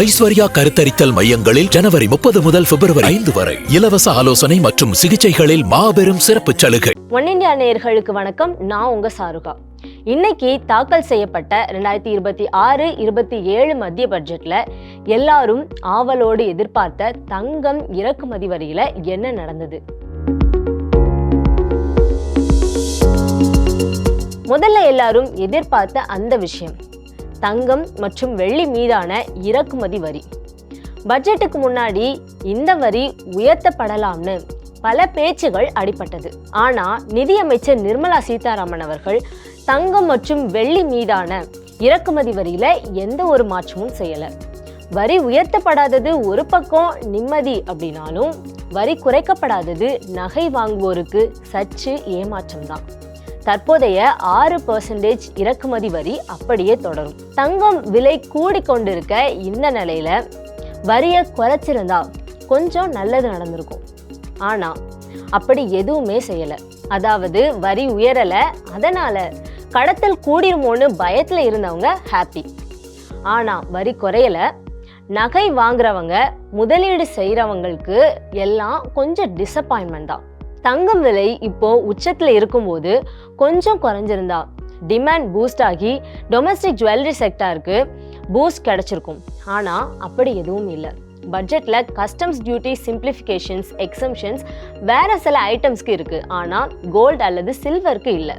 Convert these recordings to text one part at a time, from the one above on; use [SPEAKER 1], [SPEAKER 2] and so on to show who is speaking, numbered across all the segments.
[SPEAKER 1] ஐஸ்வர்யா கருத்தரித்தல் மையங்களில் ஜனவரி முப்பது முதல் பிப்ரவரி ஐந்து வரை. இலவச ஆலோசனை மற்றும் சிகிச்சைகளில் மாபெரும் சிறப்பு சலுகை.
[SPEAKER 2] ஒன் இந்தியா நேயர்களுக்கு வணக்கம். நான் உங்க சாருகா. இன்னைக்கு தாக்கல் செய்யப்பட்ட ரெண்டாயிரத்தி இருபத்தி ஆறு இருபத்தி ஏழு மத்திய பட்ஜெட்ல எல்லாரும் ஆவலோடு எதிர்பார்த்த தங்கம் இறக்குமதி வரியில என்ன நடந்தது? முதல்ல எல்லாரும் எதிர்பார்த்த அந்த விஷயம். தங்கம் மற்றும் வெள்ளி மீதான இறக்குமதி வரி. பட்ஜெட்டுக்கு முன்னாடி இந்த வரி உயர்த்தப்படலாம்னு பல பேச்சுகள் அடிபட்டது. ஆனால் நிதியமைச்சர் நிர்மலா சீதாராமன் அவர்கள் தங்கம் மற்றும் வெள்ளி மீதான இறக்குமதி வரியில எந்த ஒரு மாற்றமும் செய்யலை. வரி உயர்த்தப்படாதது ஒரு பக்கம் நிம்மதி அப்படின்னாலும் வரி குறைக்கப்படாதது நகை வாங்குவோருக்கு சற்று ஏமாற்றம் தான் தற்போதைய ஆறு பர்சன்டேஜ் இறக்குமதி வரி அப்படியே தொடரும். தங்கம் விலை கூடிக்கொண்டிருக்க இந்த நிலையில வரியை குறைச்சிருந்தா கொஞ்சம் நல்லது நடந்திருக்கும். ஆனா அப்படி எதுவுமே செய்யல. அதாவது வரி உயரல அதனால கடத்தல் கூடிருமோன்னு பயத்துல இருந்தவங்க ஹாப்பி ஆனா வரி குறையல. நகை வாங்குறவங்க முதலீடு செய்கிறவங்களுக்கு எல்லாம் கொஞ்சம் டிசப்பாயின்மெண்ட் தான். தங்கம் விலை இப்போ உச்சத்தில் இருக்கும்போது கொஞ்சம் குறைஞ்சிருந்தா. டிமாண்ட் பூஸ்ட் ஆகி டொமஸ்டிக் ஜுவல்லரி செக்டாருக்கு பூஸ்ட் கிடைச்சிருக்கும். ஆனால் அப்படி எதுவும் இல்லை. பட்ஜெட்டில் கஸ்டம்ஸ் டியூட்டி சிம்பிளிஃபிகேஷன்ஸ் எக்ஸம்ஷன்ஸ் வேறு சில ஐட்டம்ஸ்க்கு இருக்குது ஆனால் கோல்டு அல்லது சில்வருக்கு இல்லை.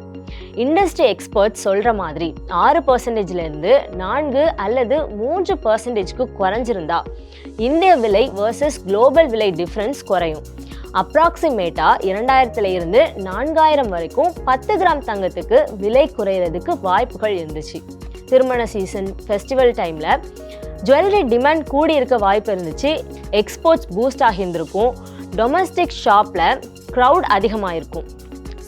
[SPEAKER 2] இண்டஸ்ட்ரி எக்ஸ்பர்ட்ஸ் சொல்கிற மாதிரி ஆறு பர்சன்டேஜ்லேருந்து நான்கு அல்லது மூன்று பர்சன்டேஜ்க்கு குறைஞ்சிருந்தா இந்திய விலை வர்சஸ் குளோபல் விலை டிஃப்ரென்ஸ் குறையும். அப்ராக்சிமேட்டா இரண்டாயிரத்துல இருந்து நான்காயிரம் வரைக்கும் பத்து கிராம் தங்கத்துக்கு விலை குறையிறதுக்கு வாய்ப்புகள் இருந்துச்சு. திருமண சீசன் ஃபெஸ்டிவல் டைமில் ஜுவல்லரி டிமாண்ட் கூடி இருக்க வாய்ப்பு இருந்துச்சு. எக்ஸ்போர்ட்ஸ் பூஸ்ட் ஆகியிருந்திருக்கும். டொமஸ்டிக் ஷாப்பில் க்ரௌட் அதிகமாக இருக்கும்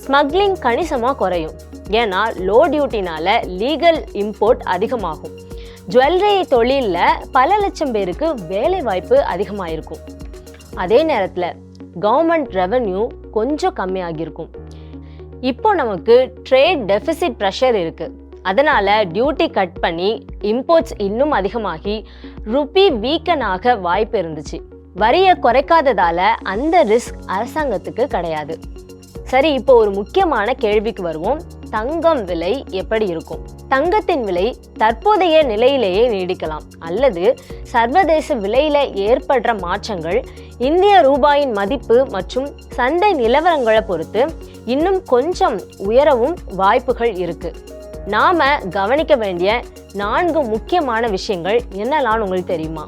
[SPEAKER 2] ஸ்மக்லிங் கணிசமாக குறையும். ஏன்னா லோ டியூட்டினால லீகல் இம்போர்ட் அதிகமாகும். ஜுவல்லரி தொழிலில் பல லட்சம் பேருக்கு வேலை வாய்ப்பு அதிகமாக இருக்கும் அதே நேரத்தில் கவர்மெண்ட் ரெவன்யூ கொஞ்சம் கம்மியாகியிருக்கும். இப்போ நமக்கு ட்ரேட் டெஃபிசிட் ப்ரெஷர் இருக்குது அதனால் டியூட்டி கட் பண்ணி இம்போர்ட்ஸ் இன்னும் அதிகமாகி ருபி வீக்கன் ஆக வாய்ப்பு இருந்துச்சு. வரியை குறைக்காததால் அந்த ரிஸ்க் அரசாங்கத்துக்கு கிடையாது. சரி இப்போ ஒரு முக்கியமான கேள்விக்கு வருவோம். தங்கம் விலை எப்படி இருக்கும்? தங்கத்தின் விலை தற்போதைய நிலையிலேயே நீடிக்கலாம். அல்லது சர்வதேச விலையில ஏற்படுற மாற்றங்கள் இந்திய ரூபாயின் மதிப்பு மற்றும் சந்தை நிலவரங்களை பொறுத்து இன்னும் கொஞ்சம் உயரவும் வாய்ப்புகள் இருக்கு. நாம கவனிக்க வேண்டிய நான்கு முக்கியமான விஷயங்கள் என்னெல்லாம் உங்களுக்கு தெரியுமா?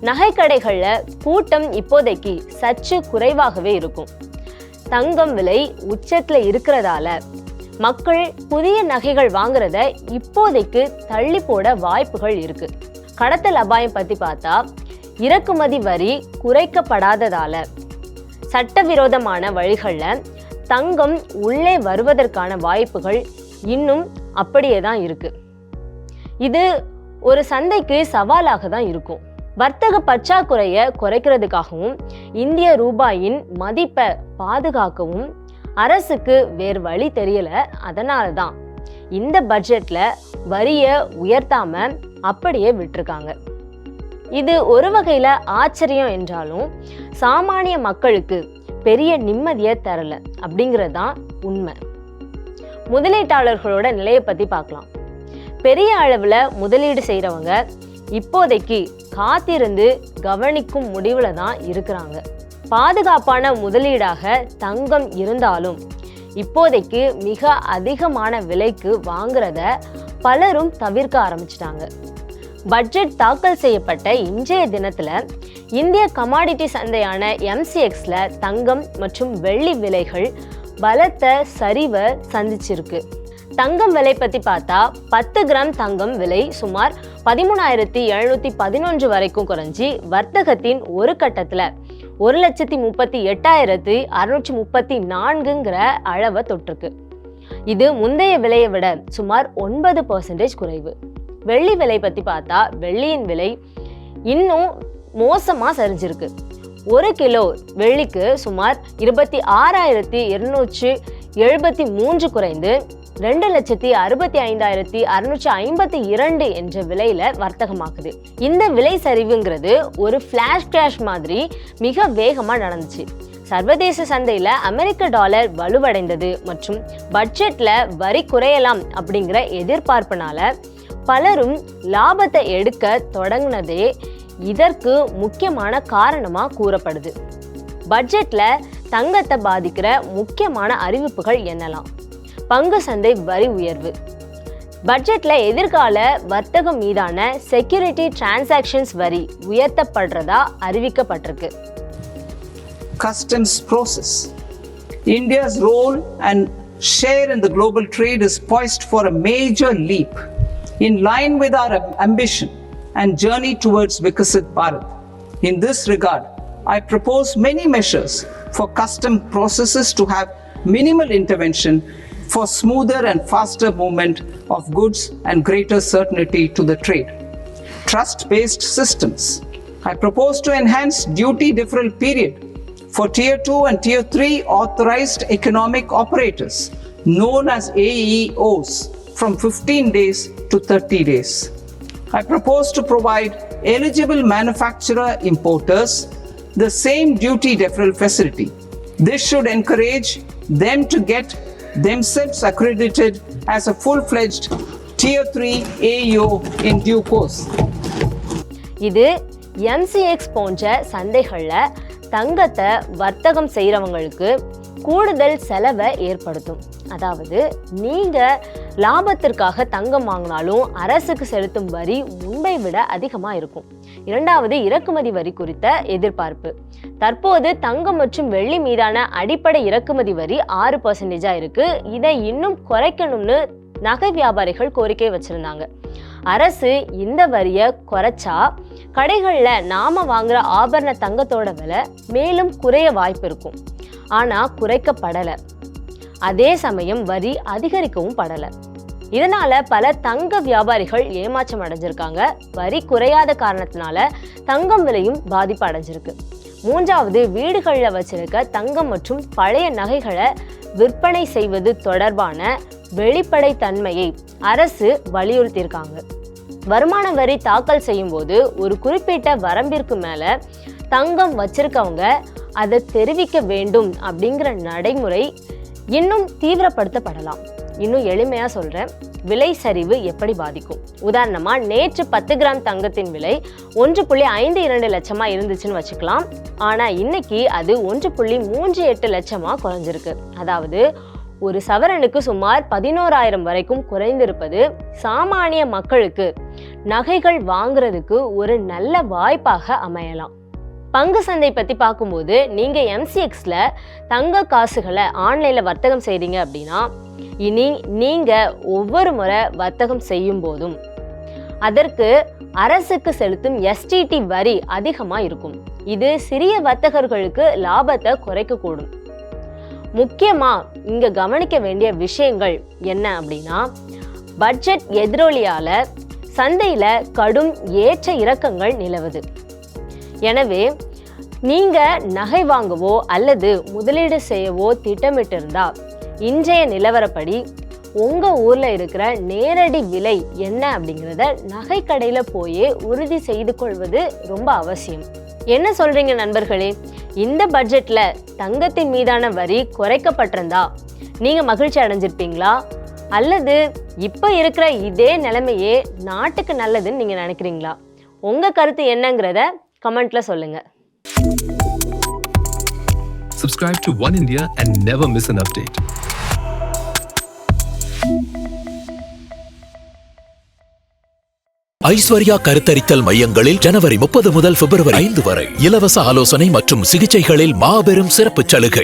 [SPEAKER 2] நகைக்கடைகளில் கூட்டம் இப்போதைக்கு சற்று குறைவாகவே இருக்கும். தங்கம் விலை உச்சத்தில் இருக்கிறதால மக்கள் புதிய நகைகள் வாங்குறத இப்போதைக்கு தள்ளி போட வாய்ப்புகள் இருக்கு. கடத்தல் அபாயம் பத்தி பார்த்தா இறக்குமதி வரி குறைக்கப்படாததால சட்டவிரோதமான வழிகளில் தங்கம் உள்ளே வருவதற்கான வாய்ப்புகள் இன்னும் அப்படியே தான் இருக்கு. இது ஒரு சந்தைக்கு சவாலாக தான் இருக்கும். வர்த்தக பற்றாக்குறையை குறைக்கிறதுக்காகவும் இந்திய ரூபாயின் மதிப்பை பாதுகாக்கவும் அரசுக்கு வேறு வழி தெரியல. அதனால தான் இந்த பட்ஜெட்ல வரியை உயர்த்தாம அப்படியே விட்டுருக்காங்க. இது ஒரு வகையில ஆச்சரியம் என்றாலும் சாமானிய மக்களுக்கு பெரிய நிம்மதியை தரல அப்படிங்கிறது தான் உண்மை. முதலீட்டாளர்களோட நிலையை பற்றி பார்க்கலாம். பெரிய அளவில் முதலீடு செய்கிறவங்க இப்போதைக்கு காத்திருந்து கவனிக்கும் முடிவில் தான் இருக்கிறாங்க. பாதுகாப்பான முதலீடாக தங்கம் இருந்தாலும் இப்போதைக்கு மிக அதிகமான விலைக்கு வாங்குறத பலரும் தவிர்க்க ஆரம்பிச்சிட்டாங்க. பட்ஜெட் தாக்கல் செய்யப்பட்ட இன்றைய தினத்தில் இந்திய கமாடிட்டி சந்தையான எம்சிஎக்ஸில் தங்கம் மற்றும் வெள்ளி விலைகள் பலத்த சரிவை சந்திச்சிருக்கு. தங்கம் விலை பற்றி பார்த்தா பத்து கிராம் தங்கம் விலை சுமார் பதிமூணாயிரத்தி எழுநூற்றி பதினொன்று வரைக்கும் குறைஞ்சி வர்த்தகத்தின் ஒரு கட்டத்தில் ஒரு லட்சத்தி முப்பத்தி எட்டாயிரத்தி அறுநூற்றி முப்பத்தி நான்குங்கிற அளவை தொற்றுக்கு இது முந்தைய விலையை விட சுமார் ஒன்பது பர்சன்டேஜ் குறைவு. வெள்ளி விலை பற்றி பார்த்தா வெள்ளியின் விலை இன்னும் மோசமாக சரிஞ்சிருக்கு. ஒரு கிலோ வெள்ளிக்கு சுமார் இருபத்தி ஆறாயிரத்தி இருநூற்று எழுபத்தி மூன்று குறைந்து ரெண்டு லட்சத்தி அறுபத்தி ஐந்தாயிரத்தி அறுநூற்றி ஐம்பத்தி இரண்டு என்ற விலையில வர்த்தகமாக்குது இந்த விலை சரிவுங்கிறது ஒரு ஃபிளாஷ் கிராஷ் மாதிரி மிக வேகமாக நடந்துச்சு. சர்வதேச சந்தையில அமெரிக்க டாலர் வலுவடைந்தது மற்றும் பட்ஜெட்ல வரி குறையலாம் அப்படிங்கிற எதிர்பார்ப்பினால பலரும் லாபத்தை எடுக்க தொடங்கினதே இதற்கு முக்கியமான காரணமா கூறப்படுது. பட்ஜெட்ல தங்கத்தை பாதிக்கிற முக்கியமான அறிவிப்புகள் என்னலாம்? பங்கு சந்தை வரி உயர்வு பட்ஜெட்ல எதிர்கால வர்த்தகம் மீதான செக்யூரிட்டி டிரான்சாக்ஷன்ஸ் வரி உயர்த்தப்படுறதா அறிவிக்கப்பட்டிருக்கு
[SPEAKER 3] customs process. India's role and share in the global trade is poised for a major leap in line with our ambition and journey towards Vikasit Bharat. In this regard, I propose many measures for custom processes to have minimal intervention for smoother and faster movement of goods and greater certainty to the trade. Trust based systems. I propose to enhance duty deferral period for Tier 2 and Tier 3 authorized economic operators, known as AEOs, from 15 days to 30 days. I propose to provide eligible manufacturer importers the same duty deferral facility. This should encourage them to get themselves accredited as a full fledged Tier 3 AO in due course.
[SPEAKER 2] இது MCX போன்ற சந்தைகளில் தங்கத்தை வர்த்தகம் செய்கிறவங்களுக்கு கூடுதல் செலவை ஏற்படுத்தும் அதாவது நீங்கள் லாபத்திற்காக தங்கம் வாங்கினாலும் அரசுக்கு செலுத்தும் வரி முன்பை விட அதிகமாக இருக்கும். இரண்டாவது இறக்குமதி வரி குறித்த எதிர்பார்ப்பு. தற்போது தங்கம் மற்றும் வெள்ளி மீதான அடிப்படை இறக்குமதி வரி ஆறு பர்சன்டேஜாக இருக்கு. இதை இன்னும் குறைக்கணும்னு நகை வியாபாரிகள் கோரிக்கை வச்சிருந்தாங்க. அரசு இந்த வரியை குறைச்சா கடைகளில் நாம வாங்குற ஆபரண தங்கத்தோட விலை மேலும் குறைய வாய்ப்பு இருக்கும். ஆனால் குறைக்கப்படலை. அதே சமயம் வரி அதிகரிக்கவும் படலை. இதனால பல தங்க வியாபாரிகள் ஏமாற்றம் அடைஞ்சிருக்காங்க. வரி குறையாத காரணத்தினால தங்கம் விலையும் பாதிப்பு அடைஞ்சிருக்கு. மூன்றாவது வீடுகளில் வச்சிருக்க தங்கம் மற்றும் பழைய நகைகளை விற்பனை செய்வது தொடர்பான வெளிப்படை தன்மையை அரசு வலியுறுத்தியிருக்காங்க. வருமான வரி தாக்கல் செய்யும் போது ஒரு குறிப்பிட்ட வரம்பிற்கு மேல தங்கம் வச்சிருக்கவங்க அதை தெரிவிக்க வேண்டும் அப்படிங்கிற நடைமுறை இன்னும் தீவிரப்படுத்தப்படலாம். இன்னும் எளிமையா சொல்றேன். விலை சரிவு எப்படி பாதிக்கும்? உதாரணமா நேற்று பத்து கிராம் தங்கத்தின் விலை ஒன்று புள்ளி ஐந்து இரண்டு லட்சமா இருந்துச்சுன்னு வச்சுக்கலாம். ஆனா இன்னைக்கு அது ஒன்று புள்ளி மூன்று எட்டு லட்சமா குறைஞ்சிருக்கு. அதாவது ஒரு சவரனுக்கு சுமார் பதினோராயிரம் வரைக்கும் குறைந்திருப்பது சாமானிய மக்களுக்கு நகைகள் வாங்குறதுக்கு ஒரு நல்ல வாய்ப்பாக அமையலாம். பங்கு சந்தை பற்றி பார்க்கும்போது நீங்கள் எம்சிஎக்ஸில் தங்க காசுகளை ஆன்லைனில் வர்த்தகம் செய்கிறீங்க அப்படின்னா இனி நீங்கள் ஒவ்வொரு முறை வர்த்தகம் செய்யும் போதும் அதற்கு அரசுக்கு செலுத்தும் எஸ்டிடி வரி அதிகமாக இருக்கும். இது சிறிய வர்த்தகர்களுக்கு லாபத்தை குறைக்கக்கூடும். முக்கியமாக இங்கே கவனிக்க வேண்டிய விஷயங்கள் என்ன அப்படின்னா பட்ஜெட் எதிரொலியால் சந்தையில் கடும் ஏற்ற இறக்கங்கள் நிலவுது. எனவே நீங்கள் நகை வாங்கவோ அல்லது முதலீடு செய்யவோ திட்டமிட்டிருந்தா இன்றைய நிலவரப்படி உங்கள் ஊரில் இருக்கிற நேரடி விலை என்ன அப்படிங்கிறத நகை கடையில போய் உறுதி செய்து கொள்வது ரொம்ப அவசியம். என்ன சொல்கிறீங்க நண்பர்களே? இந்த பட்ஜெட்டில் தங்கத்தின் மீதான வரி குறைக்கப்பட்டிருந்தா நீங்கள் மகிழ்ச்சி அடைஞ்சிருப்பீங்களா? அல்லது இப்போ இருக்கிற இதே நிலைமையே நாட்டுக்கு நல்லதுன்னு நீங்கள் நினைக்கிறீங்களா? உங்கள் கருத்து என்னங்கிறத கமெண்ட்ல சொல்லுங்க
[SPEAKER 4] Subscribe to One India and never miss an update.
[SPEAKER 1] Aishwarya கருத்தரித்தல் மையங்களில் ஜனவரி முப்பது முதல் பிப்ரவரி ஐந்து வரை இலவச ஆலோசனை மற்றும் சிகிச்சைகளில் மாபெரும் சிறப்பு சலுகை